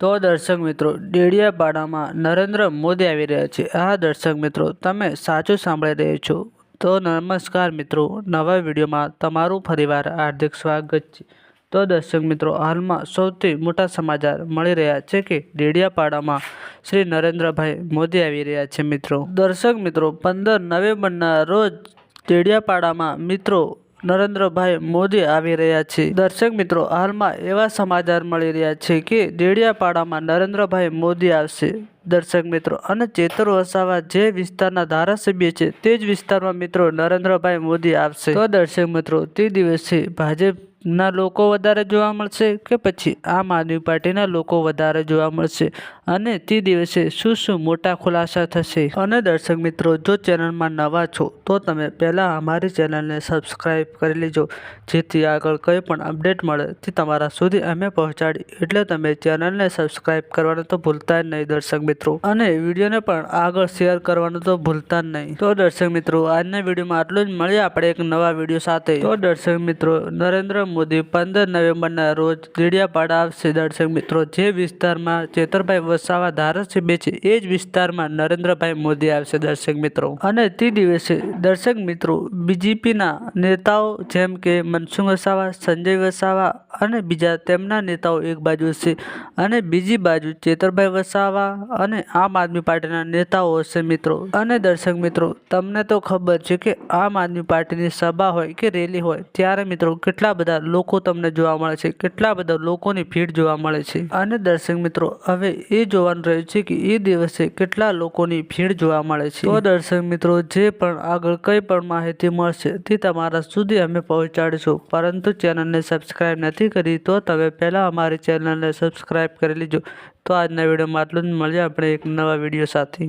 તો દર્શક મિત્રો, ડેડિયાપાડામાં નરેન્દ્ર મોદી આવી રહ્યા છે. આ દર્શક મિત્રો, તમે સાચું સાંભળી રહ્યા છો. તો નમસ્કાર મિત્રો, નવા વિડીયોમાં તમારું ફરીવાર હાર્દિક સ્વાગત છે. તો દર્શક મિત્રો, હાલમાં સૌથી મોટા સમાચાર મળી રહ્યા છે કે ડેડિયાપાડામાં શ્રી નરેન્દ્રભાઈ મોદી આવી રહ્યા છે મિત્રો. દર્શક મિત્રો, પંદર નવેમ્બરના રોજ ડેડિયાપાડામાં મિત્રો નરેન્દ્રભાઈ મોદી આવી રહ્યા છે. દર્શક મિત્રો, હાલમાં એવા સમાચાર મળી રહ્યા છે કે ડેડિયાપાડામાં નરેન્દ્રભાઈ મોદી આવશે. દર્શક મિત્રો, અને ચેતર વસાવા જે વિસ્તારના ધારાસભ્ય છે, તે જ વિસ્તારમાં મિત્રો નરેન્દ્રભાઈ મોદી આવશે. તો દર્શક મિત્રો, તે દિવસે ભાજપના લોકો વધારે જોવા મળશે કે પછી આમ આદમી પાર્ટીના લોકો વધારે જોવા મળશે? અને તે દિવસે શું શું મોટા ખુલાસા થશે? અને દર્શક મિત્રો, જો ચેનલમાં નવા છો, તો તમે પહેલાં અમારી ચેનલને સબસ્ક્રાઈબ કરી લેજો. જેથી આગળ કંઈ પણ અપડેટ મળે, તે તમારા સુધી અમે પહોંચાડી એટલે તમે ચેનલને સબસ્ક્રાઈબ કરવાનું તો ભૂલતા જ નહીં દર્શક મિત્રો. અને વિડીયોને પણ આગળ શેર કરવાનું તો ભૂલતા જ નહીં. તો દર્શક મિત્રો, આજના વિડીયોમાં આટલું જ. મળીએ આપણે એક નવા વીડિયો સાથે. તો દર્શક મિત્રો, નરેન્દ્ર મોદી પંદર નવેમ્બરના રોજ દેડિયાપાડા આવશે દર્શક મિત્રો, જે વિસ્તારમાં ચેતરભાઈ વસાવા ધારાસભ્ય છે, એ જ વિસ્તારમાં નરેન્દ્રભાઈ મોદી આવશે દર્શક મિત્રો. અને તે દિવસે દર્શક મિત્રો, બીજેપીના નેતાઓ જેમ કે મનસુખ વસાવા, સંજય વસાવા અને બીજા તેમના નેતાઓ એક બાજુ છે અને બીજી બાજુ ચેતરભાઈ વસાવા અને આમ આદમી પાર્ટીના નેતાઓ હશે મિત્રો. અને દર્શક મિત્રો, તમને તો ખબર છે કે આમ આદમી પાર્ટીની સભા હોય કે રેલી હોય, ત્યારે મિત્રો કેટલા બધા લોકો તમને જોવા મળે છે, કેટલા બધા લોકોની ભીડ જોવા મળે છે. અને દર્શક મિત્રો, હવે એ જોવાનું રહ્યું છે કે એ દિવસે કેટલા લોકોની ભીડ જોવા મળે છે. તો દર્શક મિત્રો, જે પણ આગળ કંઈ પણ માહિતી મળશે તે તમારા સુધી અમે પહોંચાડીશું. પરંતુ ચેનલને સબસ્ક્રાઈબ નથી કરી, તો તમે પહેલાં અમારી ચેનલને સબસ્ક્રાઈબ કરી લીજો. તો આજના વિડીયોમાં આટલું જ. મળીએ આપણે એક નવા વીડિયો સાથે.